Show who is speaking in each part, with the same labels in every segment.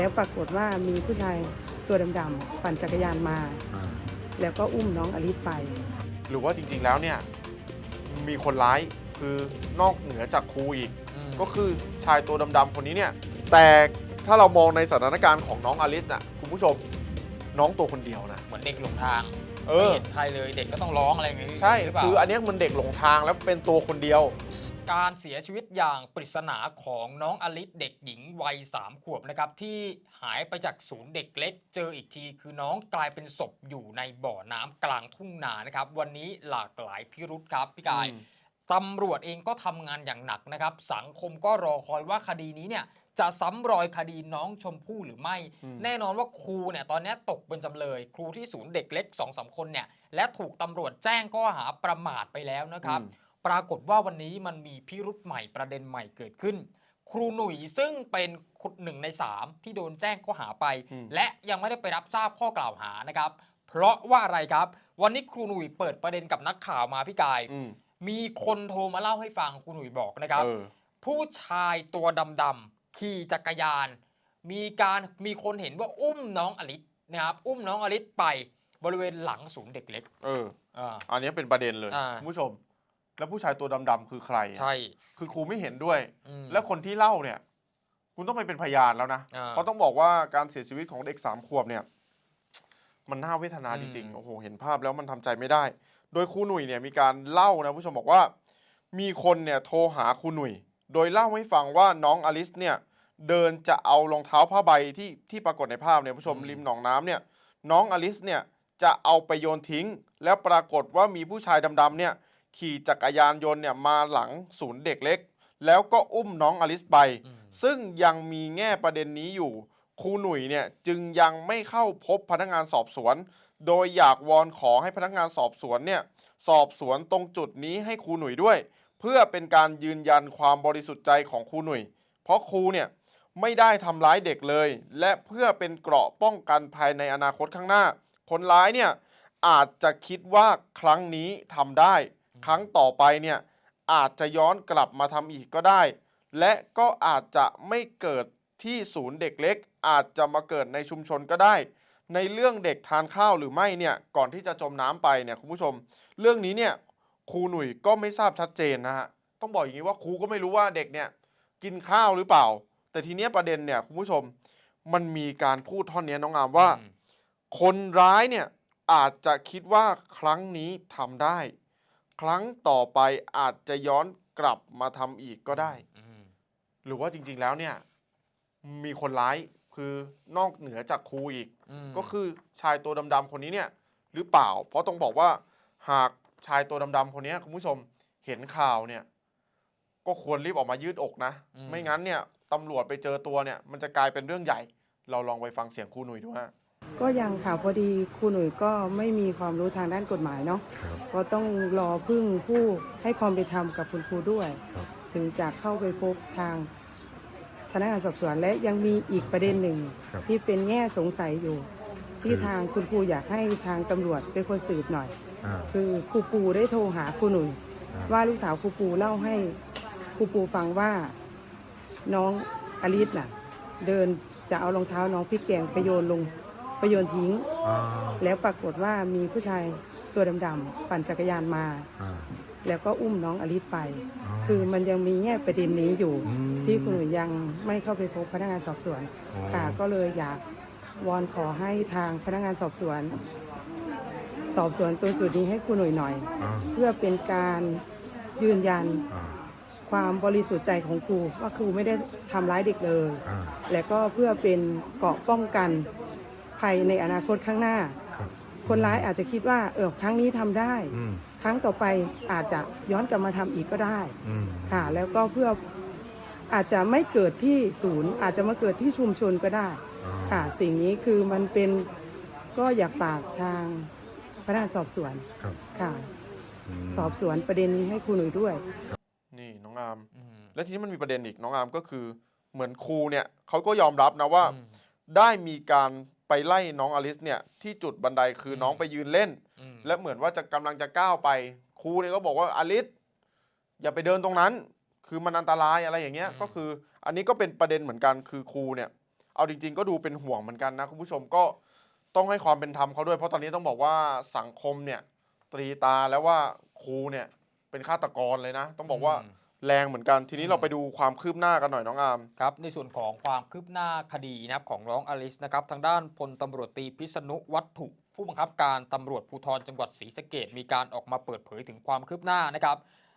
Speaker 1: แล้วปรากฏว่ามีผู้ชายตัวดำๆปั่นจักรยานมา
Speaker 2: อ่า
Speaker 1: แล้วก็อุ้มน้องอลิสไป
Speaker 3: หรือว่าจริงๆแล้วเนี่ยมีคนร้ายคือนอกเหนือจากครูอีก ก็คือชายตัวดำๆคนนี้เนี่ย แต่ถ้าเรามองในสถานการณ์ของน้องอลิสน่ะคุณผู้ชมน้องตัวคนเดียวนะ
Speaker 4: เหมือนเด็กหลงทาง
Speaker 3: เอ
Speaker 4: ไม่
Speaker 3: อ
Speaker 4: เห็นใครเลยเด็กก็ต้องร้องอะไรอย่างงี้
Speaker 3: ใช่
Speaker 4: หรือเปล่า
Speaker 3: คืออันเนี้ยมันเด็กหลงทางแล้วเป็นตัวคนเดียว
Speaker 4: การเสียชีวิตอย่างปริศนาของน้องอลิสเด็กหญิงวัยสามขวบนะครับที่หายไปจากศูนย์เด็กเล็ก เจออีกที คือน้องกลายเป็นศพอยู่ในบ่อน้ำกลางทุ่งนานะครับ วันนี้หลากหลายพิรุษครับพี่กาย
Speaker 3: อืม
Speaker 4: ตำรวจเองก็ทำงานอย่างหนักนะครับ สังคมก็รอคอยว่าคดีนี้เนี่ย จะซ้ำรอยคดีน้องชมพู่หรือไม่
Speaker 3: อืม
Speaker 4: แน่นอนว่าครูเนี่ยตอนนี้ตกเป็นจำเลย ครูที่ศูนย์เด็กเล็ก2อสคนเนี่ยและถูกตำรวจแจ้งข้อหาประมาทไปแล้วนะครับ
Speaker 3: อืม
Speaker 4: ปรากฏว่าวันนี้มันมีพิรุษใหม่ประเด็นใหม่เกิดขึ้น ครูหนุ่ยซึ่งเป็นคนหนึ่งในสามที่โดนแจ้งข้อหาไป
Speaker 3: อืม
Speaker 4: และยังไม่ได้ไปรับทราบข้อกล่าวหานะครับ เพราะว่าอะไรครับ วันนี้ครูหนุ่ยเปิดประเด็นกับนักข่าวมาพี่กาย
Speaker 3: อืม
Speaker 4: มีคนโทรมาเล่าให้ฟังครูหนุ่ยบอกนะครับ
Speaker 3: เออ
Speaker 4: ผู้ชายตัวดำๆ ขี่จักรยาน มีการมีคนเห็นว่าอุ้มน้องอลิสนะครับอุ้มน้องอลิสไปบริเวณหลังศูนย์เด็กเล็ก
Speaker 3: เออ
Speaker 4: อ่า
Speaker 3: อันเนี้ยเป็นประเด็นเลย
Speaker 4: อ่า
Speaker 3: คุณผู้ชม แล้วผู้ชายตัวดำๆคือใครอะ
Speaker 4: ใช่
Speaker 3: คือครูไม่เห็นด้วย
Speaker 4: อืม
Speaker 3: และคนที่เล่าเนี่ย คุณต้องไปเป็นพยานแล้วนะ
Speaker 4: อ่า
Speaker 3: เพราะต้องบอกว่าการเสียชีวิตของเด็กสามขวบเนี่ย มันน่าเวทนา
Speaker 4: อืม
Speaker 3: จริงๆโอ้โหเห็นภาพแล้วมันทำใจไม่ได้ โดยครูหนุ่ยเนี่ยมีการเล่านะผู้ชมบอกว่า มีคนเนี่ยโทรหาครูหนุ่ย โดยเล่าให้ฟังว่าน้องอลิสเนี่ยเดินจะเอารองเท้าผ้าใบที่ที่ปรากฏในภาพเนี่ยผู้ชมริมหนองน้ำเนี่ยน้องอลิสเนี่ยจะเอาไปโยนทิ้ง แล้วปรากฏว่ามีผู้ชายดำๆเนี่ยขี่จักรยานยนต์เนี่ยมาหลังศูนย์เด็กเล็ก แล้วก็อุ้มน้องอลิสไป
Speaker 4: อืม
Speaker 3: ซึ่งยังมีแง่ประเด็นนี้อยู่ครูหนุ่ยเนี่ยจึงยังไม่เข้าพบพนักงานสอบสวน โดยอยากวอนขอให้พนักงานสอบสวนเนี่ยสอบสวนตรงจุดนี้ให้ครูหนุ่ยด้วยเพื่อเป็นการยืนยันความบริสุทธิ์ใจของครูหนุ่ย เพราะครูเนี่ยไม่ได้ทำร้ายเด็กเลย และเพื่อเป็นเกราะป้องกันภายในอนาคตข้างหน้า คนร้ายเนี่ยอาจจะคิดว่าครั้งนี้ทำได้ ครั้งต่อไปเนี่ยอาจจะย้อนกลับมาทำอีกก็ได้ และก็อาจจะไม่เกิดที่ศูนย์เด็กเล็ก อาจจะมาเกิดในชุมชนก็ได้ ในเรื่องเด็กทานข้าวหรือไม่เนี่ยก่อนที่จะจมน้ำไปเนี่ยคุณผู้ชม เรื่องนี้เนี่ย ครูหนุ่ยก็ไม่ทราบชัดเจนนะฮะต้องบอกอย่างนี้ว่าครูก็ไม่รู้ว่าเด็กเนี่ยกินข้าวหรือเปล่า แต่ทีเนี้ยประเด็นเนี่ยคุณผู้ชมมันมีการพูดท่อนเนี้ยน้องอามว่า
Speaker 4: อืม
Speaker 3: คนร้ายเนี่ยอาจจะคิดว่าครั้งนี้ทำได้ ครั้งต่อไปอาจจะย้อนกลับมาทำอีกก็ได้
Speaker 4: อืม
Speaker 3: หรือว่าจริงๆแล้วเนี่ยมีคนร้ายคือนอกเหนือจากครูอีก
Speaker 4: ม
Speaker 3: ก็คือชายตัวดำๆคนนี้เนี่ยหรือเปล่า เพราะต้องบอกว่าหาก ชายตัวดำๆคนนี้คุณผู้ชมเห็นข่าวเนี่ย ก็ควรรีบออกมายืดอกนะ ไม่งั้นเนี่ยตำรวจไปเจอตัวเนี่ย มันจะกลายเป็นเรื่องใหญ่ เราลองไปฟังเสียงครูหนุ่ยดูฮะ
Speaker 1: ก็ยังค่ะพอดีครูหนุ่ยก็ไม่มีความรู้ทางด้านกฎหมายเนาะ
Speaker 2: ครับ
Speaker 1: ก็ต้องรอพึ่งผู้ให้ความเป็นธรรมกับคุณครูด้วย
Speaker 2: ครับ
Speaker 1: ถึงจะเข้าไปพบทางพนักงานสอบสวนและยังมีอีกประเด็นหนึ่ง
Speaker 2: ครับ
Speaker 1: ที่เป็นแง่สงสัยอยู่ ที่
Speaker 2: คือ
Speaker 1: ทางคุณครูอยากให้ทางตำรวจเป็นคนสืบหน่อย
Speaker 2: อ่า
Speaker 1: คือครูปูได้โทรหาครูหนุ่ย
Speaker 2: อ่า
Speaker 1: ว่าลูกสาวครูปูเล่าให้ครูปูฟังว่าน้องอลิสน่ะ เดินจะเอารองเท้าน้องพี่แกงไปโยนลงไปโยนทิ้ง
Speaker 2: อ่า
Speaker 1: แล้วปรากฏว่ามีผู้ชายตัวดำๆปั่นจักรยานมา
Speaker 2: อ่า
Speaker 1: แล้วก็อุ้มน้องอลิสไป
Speaker 2: อ๋อ
Speaker 1: คือมันยังมีแง่ประเด็นนี้อยู่
Speaker 2: อืม
Speaker 1: ที่คุณหนุ่ยยังไม่เข้าไปพบพนักงานสอบสวน
Speaker 2: อ๋อ
Speaker 1: ค่ะก็เลยอยาก วอนขอให้ทางพนักงานสอบสวน สอบสวนตัวจุดนี้ให้คุณหน่วยหน่อย
Speaker 2: อ่า
Speaker 1: เพื่อเป็นการยืนยัน
Speaker 2: อ่า
Speaker 1: ความบริสุทธิ์ใจของครูว่าครูไม่ได้ทำร้ายเด็กเลย
Speaker 2: อ่า
Speaker 1: และก็เพื่อเป็นเกราะป้องกันภัยในอนาคตข้างหน้า
Speaker 2: ครับ
Speaker 1: คนร้ายอาจจะคิดว่าเออครั้งนี้ทำได้
Speaker 2: อืม
Speaker 1: ครั้งต่อไปอาจจะย้อนกลับมาทำอีกก็ได้
Speaker 2: อืม
Speaker 1: ค่ะ แล้วก็เพื่ออาจจะไม่เกิดที่ศูนย์ อาจจะมาเกิดที่ชุมชนก็ได้
Speaker 2: อ่า
Speaker 1: ค่ะสิ่งนี้คือมันเป็นก็อยากฝากทางพนักงานสอบสวน
Speaker 2: ครับ
Speaker 1: ค่ะ
Speaker 2: ม
Speaker 1: สอบสวนประเด็นนี้ให้ครูหนุ่ยด้วย
Speaker 3: นี่น้องอาม
Speaker 4: อืม
Speaker 3: และทีนี้มันมีประเด็นอีกน้องอามก็คือ เหมือนครูเนี่ยเขาก็ยอมรับนะว่า
Speaker 4: อืม
Speaker 3: ได้มีการไปไล่น้องอลิสเนี่ยที่จุดบันไดคือ
Speaker 4: ม
Speaker 3: น้องไปยืนเล่น
Speaker 4: อืม
Speaker 3: และเหมือนว่าจะกำลังจะก้าวไป ครูเนี่ยก็บอกว่าอลิสอย่าไปเดินตรงนั้น คือมันอันตรายอะไรอย่างเงี้ยก็คือ อันนี้ก็เป็นประเด็นเหมือนกันคือครูเนี่ย เอาจริง ๆ ก็ดูเป็นห่วงเหมือนกันนะคุณผู้ชมก็ต้องให้ความเป็นธรรมเขาด้วย เพราะตอนนี้ต้องบอกว่าสังคมเนี่ยตรีตาแล้วว่าครูเนี่ยเป็นฆาตกรเลยนะ ต้องบอกว่า
Speaker 4: อืม
Speaker 3: แรงเหมือนกัน ทีนี้
Speaker 4: อืม
Speaker 3: เราไปดูความคืบหน้ากันหน่อยน้องอาร์ม
Speaker 4: ครับในส่วนของความคืบหน้าคดีนะครับของน้องอลิสนะครับทางด้านพลตำรวจตรีพิษณุวัตถุ ผู้บังคับการตำรวจภูธรจังหวัดศรีสะเกดมีการออกมาเปิดเผยถึงความคืบหน้านะครับ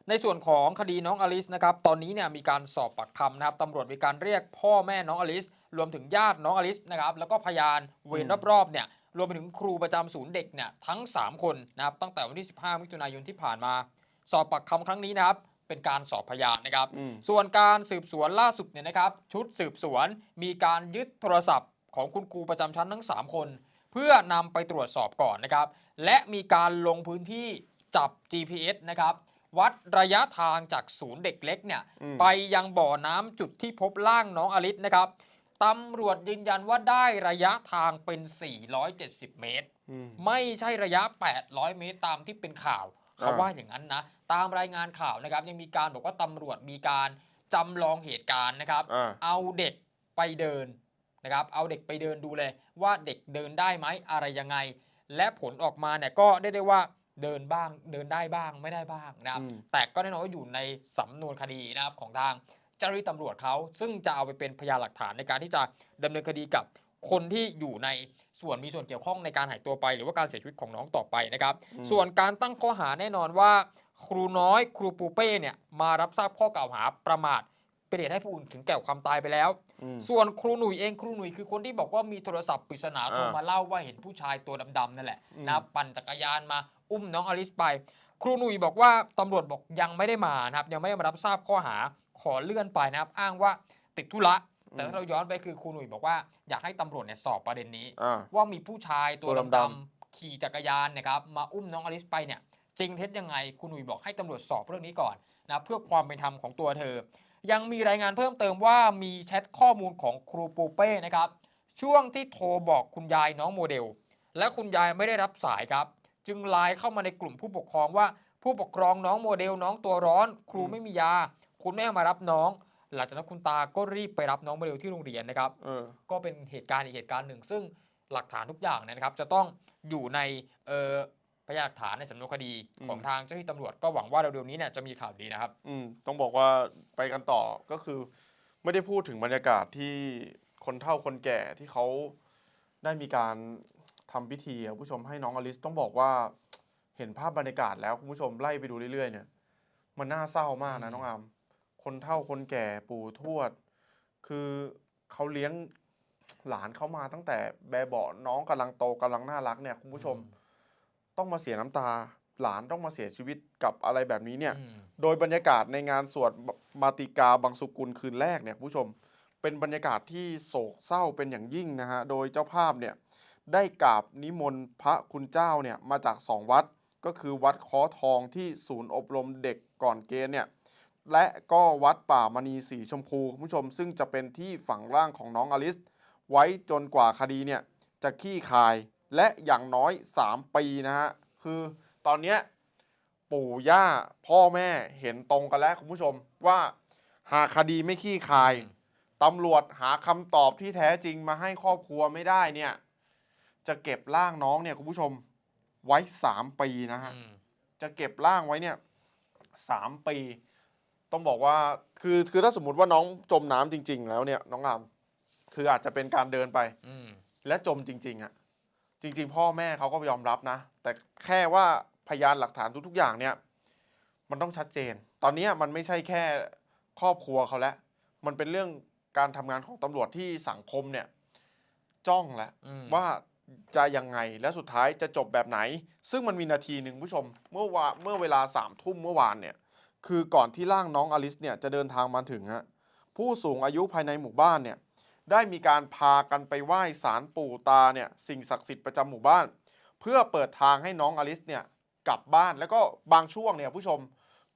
Speaker 4: ในส่วนของคดีน้องอลิสนะครับตอนนี้เนี่ยมีการสอบปากคำนะครับตำรวจมีการเรียกพ่อแม่น้องอลิส รวมถึงญาติน้องอลิสนะครับแล้วก็พยานเวร
Speaker 3: อืม
Speaker 4: รอบๆเนี่ยรวมไปถึงครูประจำศูนย์เด็กเนี่ยทั้ง 3 คนนะครับตั้งแต่วันที่ 15 มิถุนายนที่ผ่านมา สอบปากคำครั้งนี้นะครับเป็นการสอบพยานนะครับ
Speaker 3: อืม
Speaker 4: ส่วนการสืบสวนล่าสุดเนี่ยนะครับ ชุดสืบสวนมีการยึดโทรศัพท์ของคุณครูประจำชั้นทั้ง 3 คน เพื่อนำไปตรวจสอบก่อนนะครับ และมีการลงพื้นที่จับ GPS นะครับวัดระยะทางจากศูนย์เด็กเล็กเนี่ย
Speaker 3: อืม
Speaker 4: ไปยังบ่อน้ำจุดที่พบร่างน้องอลิสนะครับ ตำรวจยืนยันว่าได้ระยะทางเป็น 470 เมตร
Speaker 3: อืม
Speaker 4: ไม่ใช่ระยะ 800 เมตรตามที่เป็นข่าว เขา
Speaker 3: อ่า
Speaker 4: ว่าอย่างนั้นนะ ตามรายงานข่าวนะครับ ยังมีการบอกว่าตำรวจมีการจำลองเหตุการณ์นะครับ
Speaker 3: อ่า
Speaker 4: เอาเด็กไปเดินนะครับ เอาเด็กไปเดินดูเลยว่าเด็กเดินได้ไหมอะไรยังไง และผลออกมาเนี่ยก็ได้ได้ว่าเดินบ้างเดินได้บ้างไม่ได้บ้างนะครับ
Speaker 3: อืม
Speaker 4: แต่ก็แน่นอนว่าอยู่ในสำนวนคดีนะครับของทาง เจ้าหน้าที่ตำรวจเขาซึ่งจะเอาไปเป็นพยานหลักฐานในการที่จะดำเนินคดีกับคนที่อยู่ในส่วนมีส่วนเกี่ยวข้องในการหายตัวไป หรือว่าการเสียชีวิตของน้องต่อไปนะครับ
Speaker 3: อืม
Speaker 4: ส่วนการตั้งข้อหาแน่นอนว่า ครูน้อยครูปูเป้เนี่ยมารับทราบข้อกล่าวหาประมาทเป็นเหตุให้ผู้อื่นถึงแก่ความตายไปแล้ว
Speaker 3: อืม
Speaker 4: ส่วนครูหนุ่ยเองครูหนุ่ยคือคนที่บอกว่ามีโทรศัพท์ปริศนาโทร
Speaker 3: อ่าม
Speaker 4: มาเล่าว่าเห็นผู้ชายตัวดำๆนั่นแหละ
Speaker 3: อืม
Speaker 4: นะปั่นจักรยานมาอุ้มน้องอลิสไป ครูหนุ่ยบอกว่าตำรวจบอกยังไม่ได้มานะครับยังไม่ได้มารับทราบข้อหา ขอเลื่อนไปนะครับ อ้างว่าติดธุระ แต่ถ้าเราย้อนไปคือครูหนุ่ยบอกว่า อยากให้ตำรวจเนี่ยสอบประเด็นนี้
Speaker 3: อ่า
Speaker 4: ว่ามีผู้ชายตัว
Speaker 3: ตัว
Speaker 4: ด
Speaker 3: ดำำ
Speaker 4: ๆขี่จักรยานนะครับมาอุ้มน้องอลิสไปเนี่ยจริงเท็จยังไงคุณหนุ่ยบอกให้ตำรวจสอบเรื่องนี้ก่อนนะเพื่อความเป็นธรรมของตัวเธอ ยังมีรายงานเพิ่มเติมว่ามีแชทข้อมูลของครูปูเป้นะครับช่วงที่โทรบอกคุณยายน้องโมเดล และคุณยายไม่ได้รับสายครับ จึงไลน์เข้ามาในกลุ่มผู้ปกครองว่า ผู้ปกครองน้องโมเดลน้องตัวร้อน ครูไม่มียา คุณแม่มารับน้อง หลังจากนั้นคุณตาก็รีบไปรับน้องโมเดลที่โรงเรียนนะครับ
Speaker 3: เออ
Speaker 4: ก็เป็นเหตุการณ์อีกเหตุการณ์หนึ่ง ซึ่งหลักฐานทุกอย่างเนยนะครับ จะต้องอยู่ในเอ่อพยานหลักฐานในสำนวนคดี
Speaker 3: อืม
Speaker 4: ของทางเจ้าหน้าที่ตำรวจก็หวังว่าเร็วๆนี้เนี่ยจะมีข่าวดีนะครับ
Speaker 3: อืมต้องบอกว่าไปกันต่อก็คือ ไม่ได้พูดถึงบรรยากาศที่คนเฒ่าคนแก่ที่เขาได้มีการทำพิธีอะคุณผู้ชมให้น้องอลิสต้องบอกว่าเห็นภาพบรรยากาศแล้วคุณผู้ชมไล่ไปดูเรื่อยๆเนี่ย มันน่าเศร้ามากนะ
Speaker 4: อืม
Speaker 3: น้องอาม คนเฒ่าคนแก่ปู่ทวด คือเขาเลี้ยงหลานเขามาตั้งแต่แบบเบาะน้องกำลังโตกำลังน่ารักเนี่ยคุณผู้ชม ต้องมาเสียน้ำตา หลานต้องมาเสียชีวิตกับอะไรแบบนี้เนี่ย
Speaker 4: อืม
Speaker 3: โดยบรรยากาศในงานสวดมาติกาบังสุกุลคืนแรกเนี่ยคุณผู้ชม เป็นบรรยากาศที่โศกเศร้าเป็นอย่างยิ่งนะฮะโดยเจ้าภาพเนี่ยได้กราบนิมนต์พระคุณเจ้าเนี่ยมาจากสองวัดก็คือวัดค้อทองที่ศูนย์อบรมเด็กก่อนเกณฑ์เนี่ย และก็วัดป่ามณีสีชมพูคุณผู้ชม ซึ่งจะเป็นที่ฝังร่างของน้องอลิส ไว้จนกว่าคดีเนี่ยจะขี้คายและอย่างน้อย 3 ปีนะฮะ คือตอนเนี้ยปู่ย่าพ่อแม่เห็นตรงกันแล้วคุณผู้ชมว่าหากคดีไม่ขี้คาย
Speaker 4: อืม
Speaker 3: ตำรวจหาคำตอบที่แท้จริงมาให้ครอบครัวไม่ได้เนี่ย จะเก็บร่างน้องเนี่ยคุณผู้ชมไว้3ปีนะฮะ
Speaker 4: อืม
Speaker 3: จะเก็บร่างไว้เนี่ยสามปี ต้องบอกว่าคือคือถ้าสมมุติว่าน้องจมน้ำจริง ๆ แล้วเนี่ยน้องอามคืออาจจะเป็นการเดินไป
Speaker 4: อืม
Speaker 3: และจมจริง ๆอะจริง ๆ พ่อแม่เขาก็ยอมรับนะ แต่แค่ว่าพยานหลักฐานทุกๆอย่างเนี่ย มันต้องชัดเจน ตอนเนี้ยมันไม่ใช่แค่ครอบครัวเขาแล้วมันเป็นเรื่องการทำงานของตำรวจที่สังคมเนี่ย จ้องแล้ว
Speaker 4: อืม
Speaker 3: ว่าจะยังไงและสุดท้ายจะจบแบบไหน ซึ่งมันมีนาทีหนึ่งผู้ชม เมื่อวาเมื่อเวลาสามทุ่มเมื่อวานเนี่ย คือก่อนที่ร่างน้องอลิสเนี่ยจะเดินทางมาถึงฮะผู้สูงอายุภายในหมู่บ้านเนี่ยได้มีการพากันไปไหว้ศาลปู่ตาเนี่ยสิ่งศักดิ์สิทธิ์ประจำหมู่บ้าน เพื่อเปิดทางให้น้องอลิสเนี่ยกลับบ้านแล้วก็บางช่วงเนี่ยผู้ชม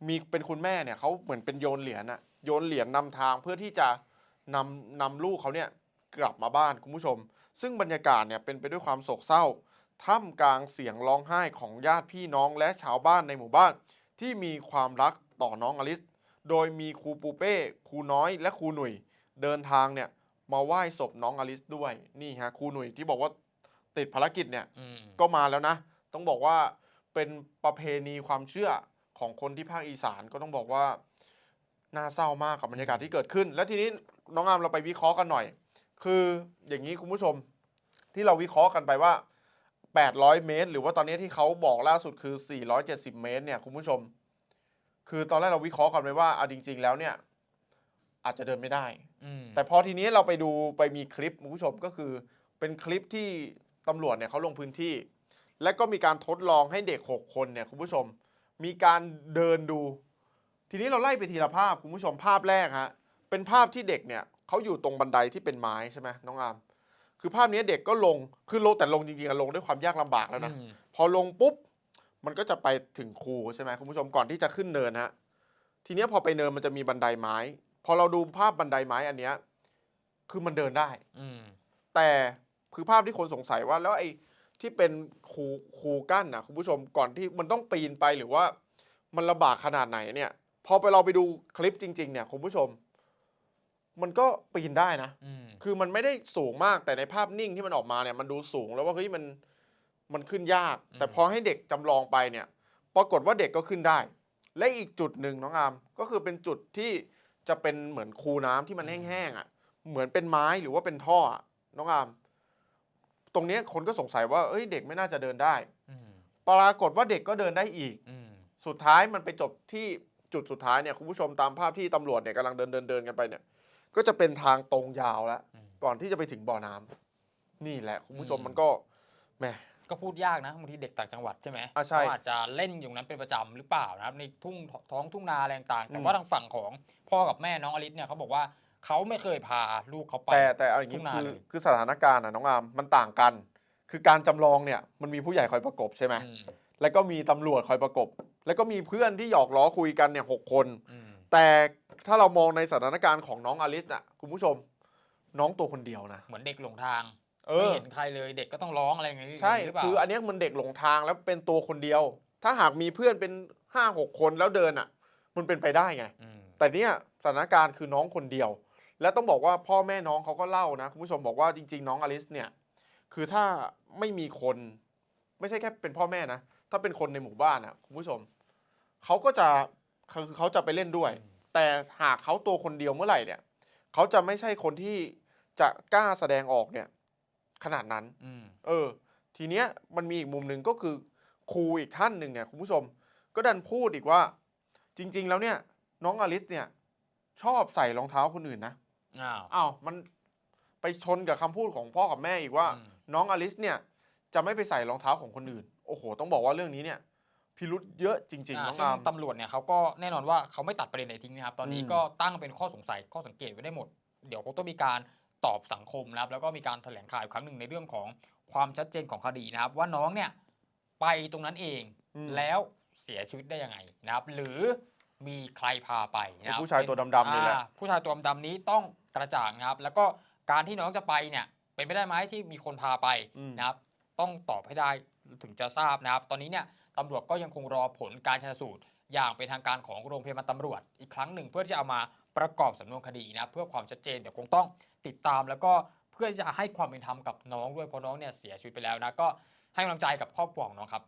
Speaker 3: มีเป็นคุณแม่เนี่ยเขาเหมือนเป็นโยนเหรียญอะโยนเหรียญนำทางเพื่อที่จะนำนำลูกเขาเนี่ยกลับมาบ้านคุณผู้ชม ซึ่งบรรยากาศเนี่ยเป็นไปด้วยความโศกเศร้าท่ามกลางเสียงร้องไห้ของญาติพี่น้องและชาวบ้านในหมู่บ้านที่มีความรัก ต่อน้องอลิส โดยมีครูปูเป้ครูน้อยและครูหนุ่ยเดินทางเนี่ยมาไหว้ศพน้องอลิสด้วยนี่ฮะครูหนุ่ยที่บอกว่าติดภารกิจเนี่ย
Speaker 4: อืม
Speaker 3: ก็มาแล้วนะ ต้องบอกว่าเป็นประเพณีความเชื่อของคนที่ภาคอีสานก็ต้องบอกว่าน่าเศร้ามากกับบรรยากาศที่เกิดขึ้น แล้วทีนี้น้องอามเราไปวิเคราะห์กันหน่อย คืออย่างนี้คุณผู้ชมที่เราวิเคราะห์กันไปว่า 800 เมตร หรือว่าตอนนี้ที่เขาบอกล่าสุดคือ 470 เมตรเนี่ยคุณผู้ชม คือตอนแรกเราวิเคราะห์กันไปว่าเอาจริง ๆ แล้วเนี่ยอาจจะเดินไม่ได้
Speaker 4: อืม
Speaker 3: แต่พอทีนี้เราไปดูไปมีคลิปคุณผู้ชมก็คือเป็นคลิปที่ตำรวจเนี่ยเขาลงพื้นที่ และก็มีการทดลองให้เด็ก 6 คนเนี่ยคุณผู้ชม มีการเดินดู ทีนี้เราไล่ไปทีละภาพคุณผู้ชมภาพแรกฮะเป็นภาพที่เด็กเนี่ยเขาอยู่ตรงบันไดที่เป็นไม้ใช่ไหมน้องอามคือภาพนี้เด็กก็ลงคือลงแต่ลงจริงๆอะลงด้วยความยากลำบากแล้วนะ
Speaker 4: อืม
Speaker 3: พอลงปุ๊บ มันก็จะไปถึงครูใช่ไหมคุณผู้ชมก่อนที่จะขึ้นเนินฮะทีเนี้ยพอไปเนินมันจะมีบันไดไม้ พอเราดูภาพบันไดไม้อันเนี้ยคือมันเดินได้
Speaker 4: อืม
Speaker 3: แต่คือภาพที่คนสงสัยว่าแล้วไอ้ที่เป็นคูคูกั้นนะคุณผู้ชมก่อนที่มันต้องปีนไปหรือว่า มันลำบากขนาดไหนเนี่ย พอไปเราไปดูคลิปจริง ๆ เนี่ยคุณผู้ชม มันก็ปีนได้นะ
Speaker 4: อืม
Speaker 3: คือมันไม่ได้สูงมากแต่ในภาพนิ่งที่มันออกมาเนี่ยมันดูสูงแล้วว่าเฮ้ยมัน มันขึ้นยาก แต่พอให้เด็กจำลองไปเนี่ย ปรากฏว่าเด็กก็ขึ้นได้ และอีกจุดหนึ่งน้องอามก็คือเป็นจุดที่จะเป็นเหมือนคูน้ำที่มันแห้งๆอะ เหมือนเป็นไม้หรือว่าเป็นท่ออะน้องอาม ตรงเนี้ยคนก็สงสัยว่าเอ้ยเด็กไม่น่าจะเดินได้
Speaker 4: อืม
Speaker 3: ปรากฏว่าเด็กก็เดินได้อีก
Speaker 4: อืม
Speaker 3: สุดท้ายมันไปจบที่จุดสุดท้ายเนี่ยคุณผู้ชมตามภาพที่ตำรวจเนี่ยกำลังเดินเดินเดินกันไปเนี่ย ก็จะเป็นทางตรงยาวแล้ว
Speaker 4: อืม
Speaker 3: ก่อนที่จะไปถึงบ่อน้ำนี่แหละคุณผู้ชม
Speaker 4: อืม
Speaker 3: มันก็แหม
Speaker 4: ก็พูดยากนะบางทีเด็กต่างจังหวัดใช่ไหม
Speaker 3: อะใช่
Speaker 4: เขาอาจจะเล่นอยู่นั้นเป็นประจำหรือเปล่านะครับในทุ่งท้องทุ่งนาอะไรต่างๆแต่
Speaker 3: อืม
Speaker 4: ว่าทางฝั่งของพ่อกับแม่น้องอลิสเนี่ยเขาบอกว่าเขาไม่เคยพาลูกเขาไป
Speaker 3: แต่แต่เอาอย่างนี้
Speaker 4: ทุ่งนา
Speaker 3: คือ
Speaker 4: เลย
Speaker 3: คือสถานการณ์อะน้องอามมันต่างกัน คือการจำลองเนี่ยมันมีผู้ใหญ่คอยประกบใช่ไหม
Speaker 4: อืม
Speaker 3: แล้วก็มีตำรวจคอยประกบ แล้วก็มีเพื่อนที่หยอกล้อคุยกันเนี่ยหกคน
Speaker 4: อืม
Speaker 3: แต่ถ้าเรามองในสถานการณ์ของน้องอลิสน่ะคุณผู้ชม น้องตัวคนเดียวนะ
Speaker 4: เหมือนเด็กหลงทาง
Speaker 3: เอ
Speaker 4: ไม่
Speaker 3: อ
Speaker 4: เห็นใครเลยเด็กก็ต้องร้องอะไรอย่างงี้
Speaker 3: ใช่
Speaker 4: หรือเปล่า
Speaker 3: คืออันเนี้ยมันเด็กหลงทางแล้วเป็นตัวคนเดียว ถ้าหากมีเพื่อนเป็นห้าหกคนแล้วเดินอะ มันเป็นไปได้ไง
Speaker 4: อืม
Speaker 3: แต่เนี่ยสถานการณ์คือน้องคนเดียว และต้องบอกว่าพ่อแม่น้องเขาก็เล่านะคุณผู้ชมบอกว่าจริง ๆ น้องอลิสเนี่ย คือถ้าไม่มีคน ไม่ใช่แค่เป็นพ่อแม่นะ ถ้าเป็นคนในหมู่บ้านอะคุณผู้ชมเขาก็จะคือเขาจะไปเล่นด้วย แต่หากเขาตัวคนเดียวเมื่อไหร่เนี่ยเขาจะไม่ใช่คนที่จะกล้าแสดงออกเนี่ย ขนาดนั้น
Speaker 4: อืม
Speaker 3: เออ ทีเนี้ยมันมีอีกมุมหนึ่งก็คือครูอีกท่านหนึ่งเนี่ยคุณผู้ชม ก็ดันพูดอีกว่า จริง ๆ แล้วเนี่ย น้องอลิสเนี่ย ชอบใส่รองเท้าคนอื่นนะ
Speaker 4: อ้าว
Speaker 3: อ้าวมันไปชนกับคำพูดของพ่อกับแม่อีกว่า
Speaker 4: อืม
Speaker 3: น้องอลิสเนี่ย จะไม่ไปใส่รองเท้าของคนอื่น โอ้โห ต้องบอกว่าเรื่องนี้เนี่ยพิรุษเยอะจริงๆ
Speaker 4: อ่า
Speaker 3: น้อง
Speaker 4: ซึ่ง
Speaker 3: อาม
Speaker 4: ตำรวจเนี่ยเขาก็แน่นอนว่าเขาไม่ตัดประเด็นไหนทิ้งนะครับ ตอนนี้
Speaker 3: อืม
Speaker 4: ก็ตั้งเป็นข้อสงสัยข้อสังเกตไว้ได้หมด เดี๋ยวคงต้องมีการ ตอบสังคมนะครับแล้วก็มีการแถลงข่าวอีกครั้งหนึ่งในเรื่องของความชัดเจนของคดีนะครับ ว่าน้องเนี่ยไปตรงนั้นเอง
Speaker 3: อืม
Speaker 4: แล้วเสียชีวิตได้ยังไงนะครับ หรือมีใครพาไปนะครับ
Speaker 3: ผู้ชายตัวดำๆนี่แหละ
Speaker 4: อ่าผู้ชายตัวดำๆนี้ต้องกระจ่างนะครับ แล้วก็การที่น้องจะไปเนี่ย เป็นไปได้ไหมที่มีคนพาไป
Speaker 3: อืม
Speaker 4: นะครับ ต้องตอบให้ได้ถึงจะทราบนะครับ ตอนนี้เนี่ยตำรวจก็ยังคงรอผลการชนสูตร อย่างเป็นทางการของโรงพยาบาลตำรวจ อีกครั้งหนึ่งเพื่อที่จะเอามาประกอบสำนวนคดีนะครับเพื่อความชัดเจนเดี๋ยวคงต้อง ติดตามแล้วก็เพื่อจะให้ความเป็นธรรมกับน้องด้วยเพราะน้องเนี่ยเสียชีวิตไปแล้วนะก็ให้กำลังใจกับครอบครัวของน้องครับ